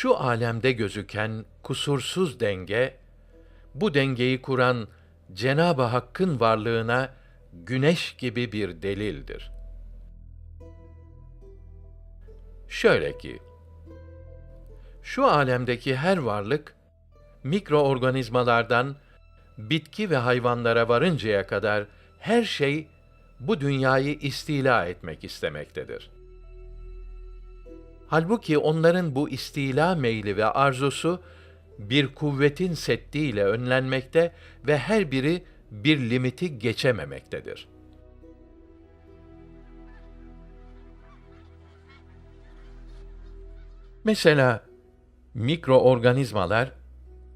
şu alemde gözüken kusursuz denge, bu dengeyi kuran Cenab-ı Hakk'ın varlığına güneş gibi bir delildir. Şöyle ki, şu alemdeki her varlık, mikroorganizmalardan bitki ve hayvanlara varıncaya kadar her şey bu dünyayı istila etmek istemektedir. Halbuki onların bu istila meyli ve arzusu bir kuvvetin settiyle önlenmekte ve her biri bir limiti geçememektedir. Mesela mikroorganizmalar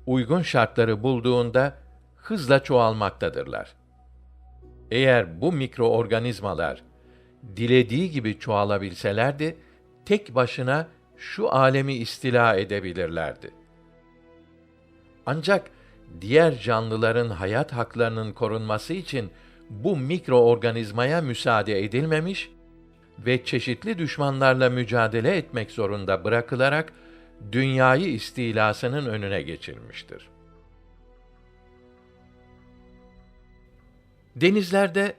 uygun şartları bulduğunda hızla çoğalmaktadırlar. Eğer bu mikroorganizmalar dilediği gibi çoğalabilselerdi, tek başına şu alemi istila edebilirlerdi. Ancak diğer canlıların hayat haklarının korunması için bu mikroorganizmaya müsaade edilmemiş ve çeşitli düşmanlarla mücadele etmek zorunda bırakılarak dünyayı istilasının önüne geçilmiştir. Denizlerde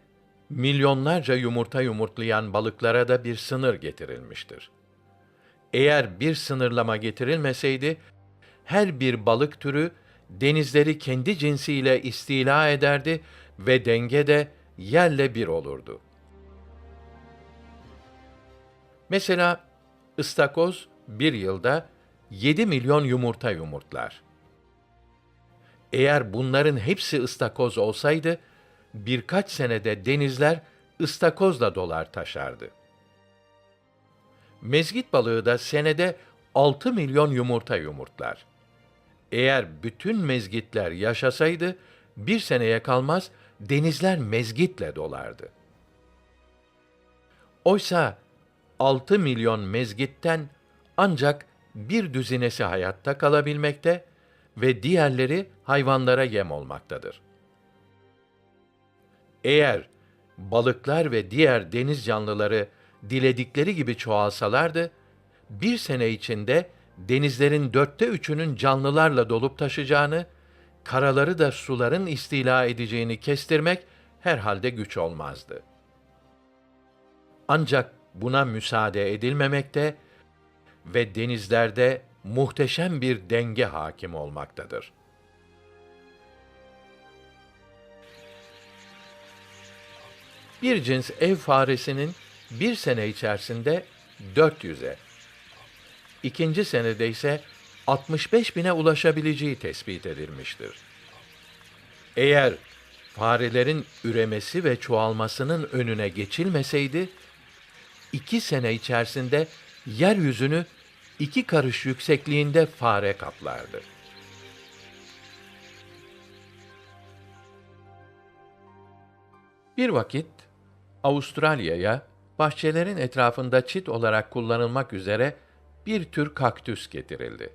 milyonlarca yumurta yumurtlayan balıklara da bir sınır getirilmiştir. Eğer bir sınırlama getirilmeseydi, her bir balık türü denizleri kendi cinsiyle istila ederdi ve denge de yerle bir olurdu. Mesela ıstakoz bir yılda 7 milyon yumurta yumurtlar. Eğer bunların hepsi ıstakoz olsaydı, birkaç senede denizler ıstakozla dolar taşardı. Mezgit balığı da senede 6 milyon yumurta yumurtlar. Eğer bütün mezgitler yaşasaydı, bir seneye kalmaz denizler mezgitle dolardı. Oysa 6 milyon mezgitten ancak bir düzinesi hayatta kalabilmekte ve diğerleri hayvanlara yem olmaktadır. Eğer balıklar ve diğer deniz canlıları diledikleri gibi çoğalsalardı, bir sene içinde denizlerin dörtte üçünün canlılarla dolup taşacağını, karaları da suların istila edeceğini kestirmek herhalde güç olmazdı. Ancak buna müsaade edilmemekte ve denizlerde muhteşem bir denge hakim olmaktadır. Bir cins ev faresinin bir sene içerisinde 400'e, ikinci senede ise 65 bine ulaşabileceği tespit edilmiştir. Eğer farelerin üremesi ve çoğalmasının önüne geçilmeseydi, iki sene içerisinde yeryüzünü iki karış yüksekliğinde fare kaplardı. Bir vakit Avustralya'ya bahçelerin etrafında çit olarak kullanılmak üzere bir tür kaktüs getirildi.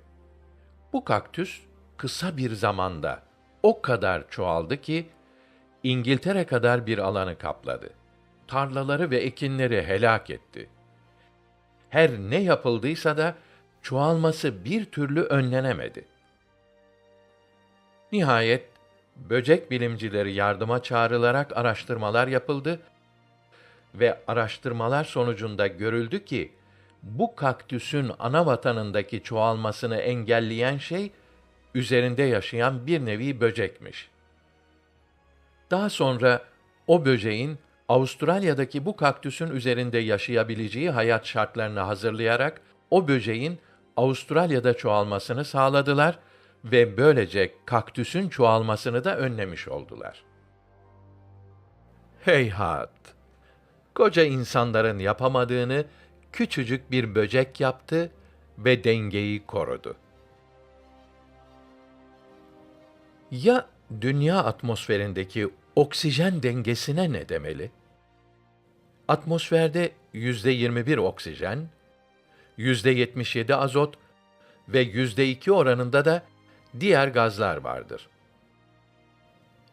Bu kaktüs kısa bir zamanda o kadar çoğaldı ki İngiltere kadar bir alanı kapladı. Tarlaları ve ekinleri helak etti. Her ne yapıldıysa da çoğalması bir türlü önlenemedi. Nihayet böcek bilimcileri yardıma çağrılarak araştırmalar yapıldı ve araştırmalar sonucunda görüldü ki bu kaktüsün ana vatanındaki çoğalmasını engelleyen şey üzerinde yaşayan bir nevi böcekmiş. Daha sonra o böceğin Avustralya'daki bu kaktüsün üzerinde yaşayabileceği hayat şartlarını hazırlayarak o böceğin Avustralya'da çoğalmasını sağladılar ve böylece kaktüsün çoğalmasını da önlemiş oldular. Heyhat! Koca insanların yapamadığını küçücük bir böcek yaptı ve dengeyi korudu. Ya dünya atmosferindeki oksijen dengesine ne demeli? Atmosferde yüzde 21 oksijen, yüzde 77 azot ve yüzde 2 oranında da diğer gazlar vardır.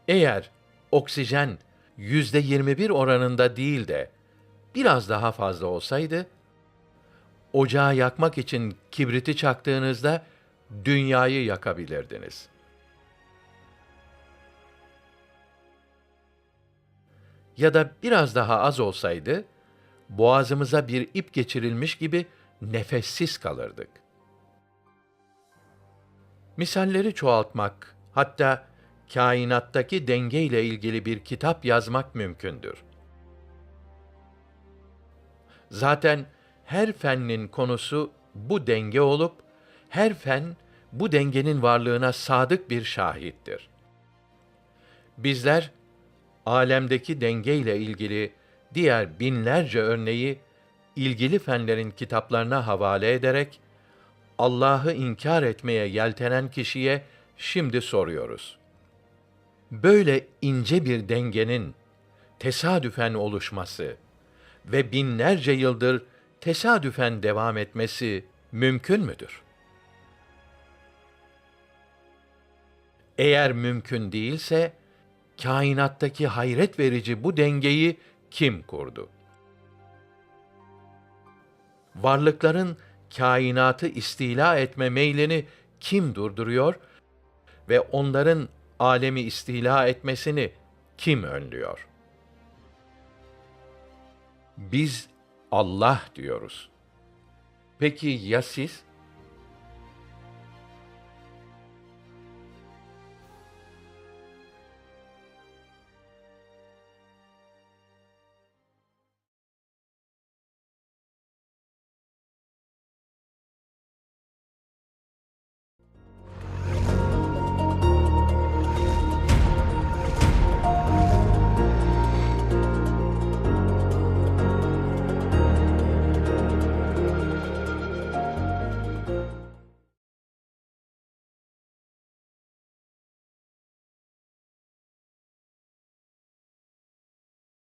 Eğer oksijen yüzde 21 oranında değil de biraz daha fazla olsaydı, ocağı yakmak için kibriti çaktığınızda dünyayı yakabilirdiniz. Ya da biraz daha az olsaydı boğazımıza bir ip geçirilmiş gibi nefessiz kalırdık. Misalleri çoğaltmak, hatta kainattaki denge ile ilgili bir kitap yazmak mümkündür. Zaten her fennin konusu bu denge olup her fen bu dengenin varlığına sadık bir şahittir. Bizler alemdeki denge ile ilgili diğer binlerce örneği ilgili fenlerin kitaplarına havale ederek Allah'ı inkar etmeye yeltenen kişiye şimdi soruyoruz. Böyle ince bir dengenin tesadüfen oluşması ve binlerce yıldır tesadüfen devam etmesi mümkün müdür? Eğer mümkün değilse, kainattaki hayret verici bu dengeyi kim kurdu? Varlıkların kainatı istila etme meylini kim durduruyor ve onların alemi istila etmesini kim önlüyor? Biz Allah diyoruz. Peki ya siz?